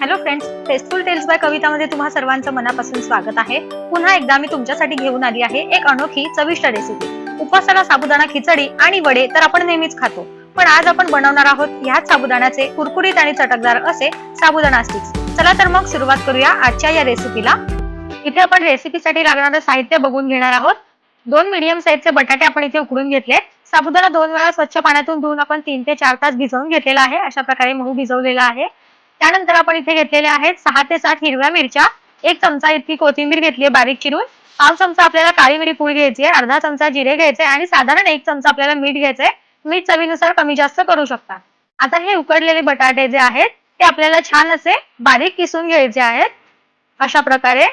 Hello friends tasteful tales by कवितामध्ये तुम्हा सर्वांचं मनापासून स्वागत आहे. पुन्हा एकदा मी तुमच्यासाठी घेऊन आली आहे एक अनोखी चविष्ट रेसिपी उपवासाला साबुदाणा खिचडी आणि वडे तर आपण नेहमीच खातो. पण आज आपण बनवणार आहोत ह्याच साबुदाण्याचे कुरकुरीत आणि चटकदार असे साबुदाणा स्टिक्स चला तर मग सुरुवात करूया आजच्या या रेसिपीला इथे आपण रेसिपीसाठी लागणारं साहित्य बघून घेणार आहोत. दोन मीडियम साईजचे बटाटे आपण इथे उकडून घेतले साबुदाणा दोन वेळा स्वच्छ पाण्यातून धुवून आपण तीन ते चार तास भिजवून घेतलेला आहे. अशा प्रकारे मऊ भिजवलेला आहे. त्यानंतर आपण इथे घेतलेले आहेत सहा ते सात हिरव्या मिरच्या. एक चमचा इतकी कोथिंबीर घेतली आहे बारीक चिरून. पाव चमचा आपल्याला काळी मिरी पूड घ्यायची आहे अर्धा चमचा जिरे घ्यायचे आणि साधारण एक चमचा आपल्याला मीठ घ्यायचंय मीठ चवीनुसार कमी जास्त करू शकता. आता हे उकडलेले बटाटे जे आहेत ते आपल्याला छान असे बारीक किसून घ्यायचे आहेत. अशा प्रकारे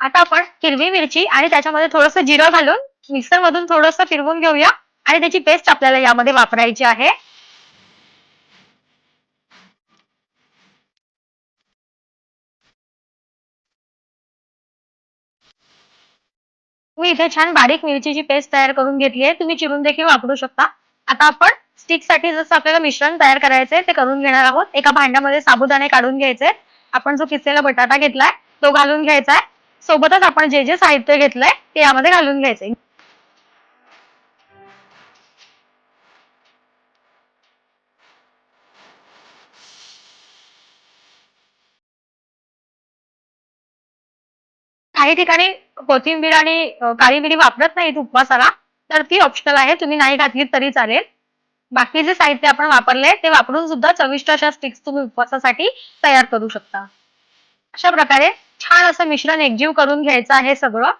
आता आपण हिरवी मिरची आणि त्याच्यामध्ये थोडंसं जिरं घालून मिक्सर मधून थोडंसं फिरवून घेऊया. आणि त्याची पेस्ट आपल्याला यामध्ये वापरायची आहे. मी इथे छान बारीक मिरचीची पेस्ट तयार करून घेतली आहे. तुम्ही चिरून देखील वापरू शकता. आता आपण स्टिकसाठी जसं आपल्याला मिश्रण तयार करायचंय ते करून घेणार आहोत. एका भांड्यामध्ये साबुदाणे काढून घ्यायचे आपण जो किसलेला बटाटा घेतलाय तो घालून घ्यायचा आहे. सोबतच आपण जे जे साहित्य घेतलंय ते यामध्ये घालून घ्यायचे काही ठिकाणी कोथिंबीर आणि काळी मिरी वापरत नाहीत उपवासाला तर ती ऑप्शनल आहे तुम्ही नाही घातली तरी चालेल. बाकी जे साहित्य आपण वापरले ते वापरून सुद्धा चविष्ट अशा स्टिक्स तुम्ही उपवासासाठी तयार करू शकता. अशा प्रकारे छान असं मिश्रण एकजीव करून घ्यायचं आहे सगळं.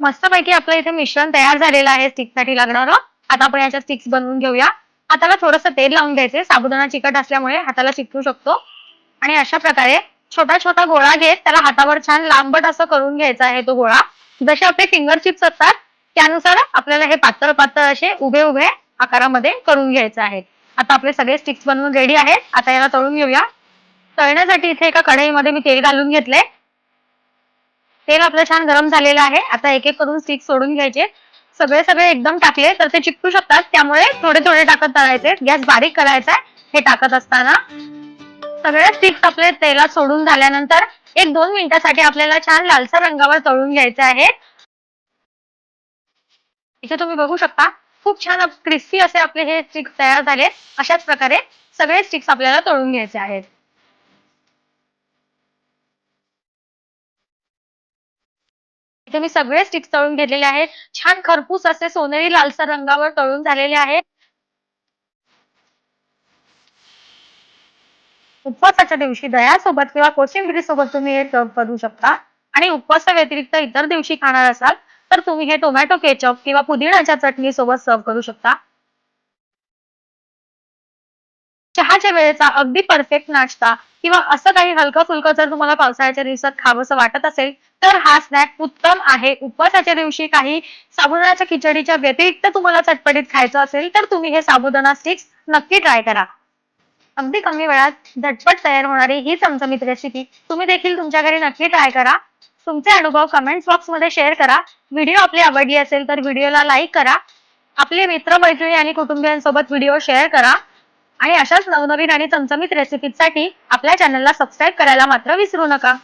मस्तपैकी आपलं इथे मिश्रण तयार झालेलं आहे स्टिकसाठी लागणारं. आता आपण याच्या स्टिक्स बनवून घेऊया. हाताला थोडंसं तेल लावून घ्यायचे साबुदाणा चिकट असल्यामुळे हाताला चिकटू शकतो. आणि अशा प्रकारे छोटा छोटा गोळा घेत त्याला हातावर छान लांबट असं करून घ्यायचा आहे तो गोळा. जसे आपले फिंगर चिप्स असतात त्यानुसार आपल्याला हे पातळ पातळ असे उभे उभे आकारामध्ये करून घ्यायचे आहेत आता आपले सगळे स्टिक्स बनवून रेडी आहेत. आता याला तळून घेऊया. तळण्यासाठी इथे एका कढईमध्ये मी तेल घालून घेतलंय. तेल आपलं छान गरम झालेलं आहे. आता एक एक करून स्टिक्स सोडून घ्यायचे. सगळे सगळे एकदम टाकले तर ते चिकटू शकतात. त्यामुळे थोडे थोडे टाकत तळायचे. गॅस बारीक करायचा आहे. हे टाकत असताना. सगळे स्टिक्स आपले तेलात सोडून झाल्यानंतर एक दोन मिनिटासाठी आपल्याला छान लालसर रंगावर तळून घ्यायचे आहे इथे तुम्ही बघू शकता. खूप छान क्रिस्पी असे आपले हे स्टिक्स तयार झाले अशाच प्रकारे सगळे स्टिक्स आपल्याला तळून घ्यायचे आहेत. इथे मी सगळे स्टिक्स तळून घेतलेले आहेत. छान खरपूस असे सोनेरी लालसर रंगावर तळून झालेले आहेत. उपवासाच्या दिवशी दह्यासोबत किंवा कोशिंबिरी सोबत तुम्ही हे सर्व करू शकता. आणि उपवासा व्यतिरिक्त इतर दिवशी खाणार असाल तर तुम्ही हे टोमॅटो केचप किंवा पुदिनाच्या चटणी सोबत सर्व करू शकता. चहाच्या वेळेचा अगदी परफेक्ट नाश्ता किंवा असं काही हलकं फुलकं जर तुम्हाला पावसाळ्याच्या दिवसात खावंसं वाटत असेल तर हा स्नॅक उत्तम आहे. उपवासाच्या दिवशी काही साबुदाण्याच्या खिचडीच्या व्यतिरिक्त तुम्हाला चटपटीत खायचं असेल तर तुम्ही हे साबुदाणा स्टिक्स नक्की ट्राय करा. अगदी कमी वेळात झटपट तयार होणारी ही चमचमीत रेसिपी तुम्ही देखील तुमच्या घरी नक्की ट्राय करा. तुमचे अनुभव कमेंट बॉक्समध्ये शेअर करा. व्हिडिओ आपली आवडली असेल तर व्हिडिओला लाईक करा. आपले मित्र मैत्रिणी आणि कुटुंबियांसोबत व्हिडिओ शेअर करा. आणि अशाच नवनवीन आणि चमचमीत रेसिपीसाठी आपल्या चॅनलला सबस्क्राईब करायला मात्र विसरू नका.